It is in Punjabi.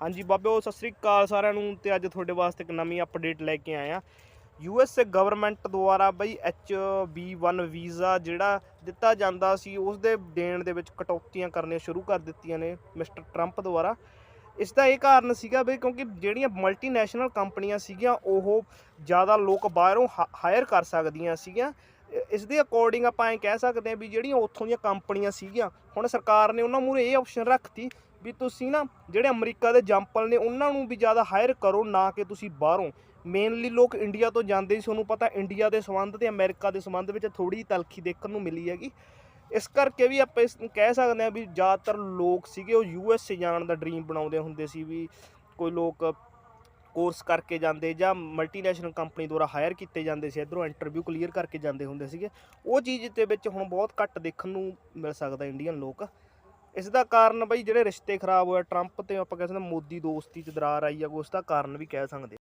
ਹਾਂਜੀ ਬਾਬਿਓ ਸਤਿ ਸ੍ਰੀ ਅਕਾਲ ਸਾਰਿਆਂ ਨੂੰ ਤੇ ਅੱਜ ਤੁਹਾਡੇ ਵਾਸਤੇ ਇੱਕ ਨਵੀਂ ਅਪਡੇਟ ਲੈ ਕੇ ਆਏ ਆ ਯੂਐਸਏ ਗਵਰਨਮੈਂਟ ਦੁਆਰਾ ਬਈ H-B1 ਵੀਜ਼ਾ ਜਿਹੜਾ ਦਿੱਤਾ ਜਾਂਦਾ ਸੀ ਉਸ ਦੇ ਦੇਣ ਦੇ ਵਿੱਚ ਕਟੌਤੀਆਂ ਕਰਨੀਆਂ ਸ਼ੁਰੂ ਕਰ ਦਿੱਤੀਆਂ ਨੇ ਮਿਸਟਰ ਟਰੰਪ ਦੁਆਰਾ। ਇਸ ਦਾ ਇਹ ਕਾਰਨ ਸੀਗਾ ਬਈ ਕਿਉਂਕਿ ਜਿਹੜੀਆਂ ਮਲਟੀਨੈਸ਼ਨਲ ਕੰਪਨੀਆਂ ਸੀਗੀਆਂ, ਉਹ ਜ਼ਿਆਦਾ ਲੋਕ ਬਾਹਰੋਂ ਹਾਇਰ ਕਰ ਸਕਦੀਆਂ ਸੀਗੀਆਂ। ਇਸ ਦੇ ਅਕੋਰਡਿੰਗ ਆਪਾਂ ਐਂ ਕਹਿ ਸਕਦੇ ਹਾਂ ਵੀ ਜਿਹੜੀਆਂ ਉੱਥੋਂ ਦੀਆਂ ਕੰਪਨੀਆਂ ਸੀਗੀਆਂ, ਹੁਣ ਸਰਕਾਰ ਨੇ ਉਹਨਾਂ ਮੂਹਰੇ ਇਹ ਆਪਸ਼ਨ ਰੱਖਤੀ ਵੀ ਤੁਸੀਂ ਨਾ ਜਿਹੜੇ ਅਮਰੀਕਾ ਦੇ ਜੰਪਲ ਨੇ, ਉਹਨਾਂ ਨੂੰ ਵੀ ਜ਼ਿਆਦਾ ਹਾਇਰ ਕਰੋ, ਨਾ ਕਿ ਤੁਸੀਂ ਬਾਹਰੋਂ। ਮੇਨਲੀ ਲੋਕ ਇੰਡੀਆ ਤੋਂ ਜਾਂਦੇ ਸੀ, ਤੁਹਾਨੂੰ ਪਤਾ ਇੰਡੀਆ ਦੇ ਸੰਬੰਧ ਤੇ ਅਮਰੀਕਾ ਦੇ ਸੰਬੰਧ ਵਿੱਚ ਥੋੜੀ ਤਲਖੀ ਦੇਖਣ ਨੂੰ ਮਿਲੀ ਹੈਗੀ। ਇਸ ਕਰਕੇ ਵੀ ਆਪਾਂ ਇਸ ਕਹਿ ਸਕਦੇ ਹਾਂ ਵੀ ਜ਼ਿਆਦਾਤਰ ਲੋਕ ਸੀਗੇ ਉਹ ਯੂਐਸਏ ਜਾਣ ਦਾ ਡ੍ਰੀਮ ਬਣਾਉਂਦੇ ਹੁੰਦੇ ਸੀ ਵੀ ਕੋਈ ਲੋਕ ਕੋਰਸ ਕਰਕੇ ਜਾਂਦੇ ਜਾਂ ਮਲਟੀਨੈਸ਼ਨਲ ਕੰਪਨੀ ਦੁਆਰਾ ਹਾਇਰ ਕੀਤੇ ਜਾਂਦੇ ਸੀ, ਇਧਰੋਂ ਇੰਟਰਵਿਊ ਕਲੀਅਰ ਕਰਕੇ ਜਾਂਦੇ ਹੁੰਦੇ ਸੀਗੇ। ਉਹ ਚੀਜ਼ ਦੇ ਵਿੱਚ ਹੁਣ ਬਹੁਤ ਘੱਟ ਦੇਖਣ ਨੂੰ ਮਿਲ ਸਕਦਾ ਇੰਡੀਅਨ ਲੋਕ। ਇਸ ਦਾ ਕਾਰਨ ਬਈ ਜਿਹੜੇ ਰਿਸ਼ਤੇ ਖਰਾਬ ਹੋਏ ਟਰੰਪ ਤੇ ਆਪਾਂ ਕਹਿ ਸਕਦੇ ਹਾਂ, ਮੋਦੀ ਦੋਸਤੀ ਚ ਦਰਾਰ ਆਈ ਆ, ਉਸ ਦਾ ਕਾਰਨ ਵੀ ਕਹਿ ਸਕਦੇ